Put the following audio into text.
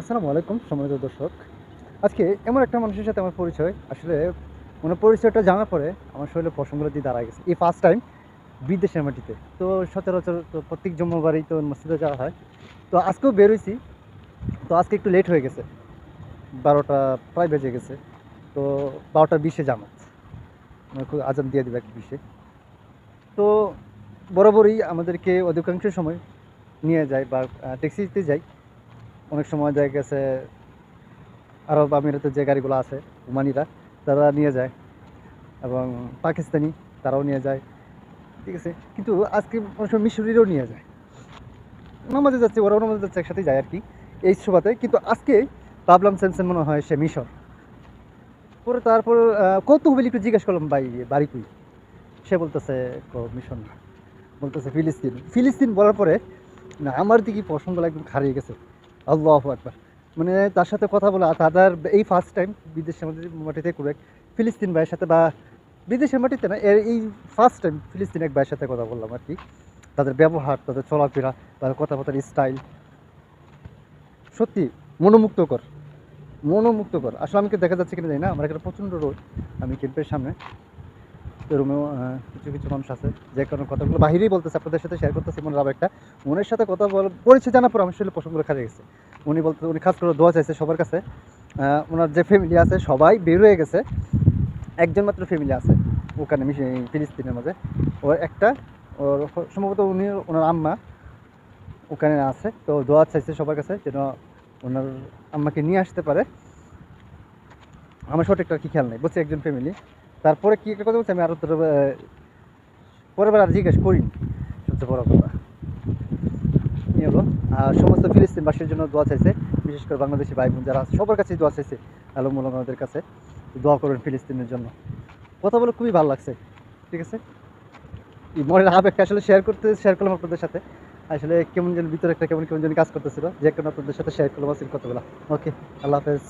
আসসালামু আলাইকুম, সম্মানিত দর্শক। আজকে এমন একটা মানুষের সাথে আমার পরিচয়। আসলে ওনার পরিচয়টা জানার পরে আমার শরীরে পশমগুলো দিয়ে দাঁড়ায় গেছে। এই ফার্স্ট টাইম বিদেশের মাটিতে। তো সচরাচর তো প্রত্যেক জন্মবারই তো মসজিদে যাওয়া হয়। তো আজকেও বেরোইছি তো আজকে একটু লেট হয়ে গেছে। বারোটা প্রায় বেজে গেছে। তো বারোটা বিশে জামাত। খুব আজান দিয়ে দেবে এক বিশে। তো বরাবরই আমাদেরকে অধিকাংশ সময় নিয়ে যায় বা ট্যাক্সিতে যাই। অনেক সময় দেখা গেছে, আরব আমিরাতে যে গাড়িগুলো আছে, ওমানিরা, তারা নিয়ে যায় এবং পাকিস্তানি তারাও নিয়ে যায়। ঠিক আছে? কিন্তু আজকে অনেক সময় মিশরিরও নিয়ে যায়। নামাজে যাচ্ছে, ওরাও নামাজে যাচ্ছে, একসাথে যায় আর কি এই সুবাদে। কিন্তু আজকে ভাবলাম স্যামসাং মনে হয় সে মিশর। পরে তারপর কৌতূহলী একটু জিজ্ঞেস করলাম, ভাই, বাড়ি কুই? সে বলতেছে, "ক- মিশর না। বলতেছে, ফিলিস্তিন। ফিলিস্তিন বলার পরে, না, আমার দিকে পছন্দগুলো একদম হারিয়ে গেছে। আল্লাহ একবার মানে তার সাথে কথা বলা তাদের এই ফার্স্ট টাইম বিদেশের মাটি- মাটিতে করে ফিলিস্তিন ভাইয়ের সাথে বা বিদেশের মাটিতে না, এর এই ফার্স্ট টাইম ফিলিস্তিন এক ভাইয়ের সাথে কথা বললাম আর কি। তাদের ব্যবহার, তাদের চলাফেরা, তাদের কথাবার্তার স্টাইল সত্যি মনোমুগ্ধকর মনোমুগ্ধকর। আসলে আমাকে দেখা যাচ্ছে কিনা জানি না, আমার এখানে প্রচণ্ড রোদ, আমি ক্যাম্পের সামনে। রুমেও কিছু কিছু মানুষ আছে। যে কোনো কথাগুলো বাহিরেই বলতেছে, আপনাদের সাথে শেয়ার করতেছে, মনে রাব একটা। মনের সাথে কথা বল পরিচয় জানার পর আমার শরীরে পছন্দ খারে গেছে উনি বলতে, উনি খাস করে দোয়া চাইছে সবার কাছে। ওনার যে ফ্যামিলি আছে, সবাই বের হয়ে গেছে। একজন মাত্র ফ্যামিলি আছে, ওখানে ফিলিস্তিনের মাঝে। ওর একটা, ওর সম্ভবত উনি ওনার আম্মা ওখানে আছে। তো দোয়া চাইছে সবার কাছে যেন ওনার আম্মাকে নিয়ে আসতে পারে। আমার সঠিকটা কি খেয়াল নেই, বলছি একজন ফ্যামিলি তারপরে কি একটা কথা বলছে আমি আরও তোর পরের আর জিজ্ঞেস করিনি, সবচেয়ে বড় কথা। হলো। আর সমস্ত ফিলিস্তিনবাসীর জন্য দোয়া চাইছে, বিশেষ করে বাংলাদেশি ভাই বোন যারা আছে, সবার কাছেই দোয়া চাইছে আলম মোলামাদের কাছে। দোয়া করবেন ফিলিস্তিনের জন্য। কথা বলে খুবই ভালো লাগছে, ঠিক আছে? এই মনের আবেগটা আসলে শেয়ার করতে শেয়ার করলাম আপনাদের সাথে। আসলে কেমন যেন ভিতরে একটা কেমন কেমন যেন কাজ করতেছিল। যে কোনো আপনাদের সাথে শেয়ার করলাম আজকের কথাগুলো। ওকে আল্লাহ হাফেজ।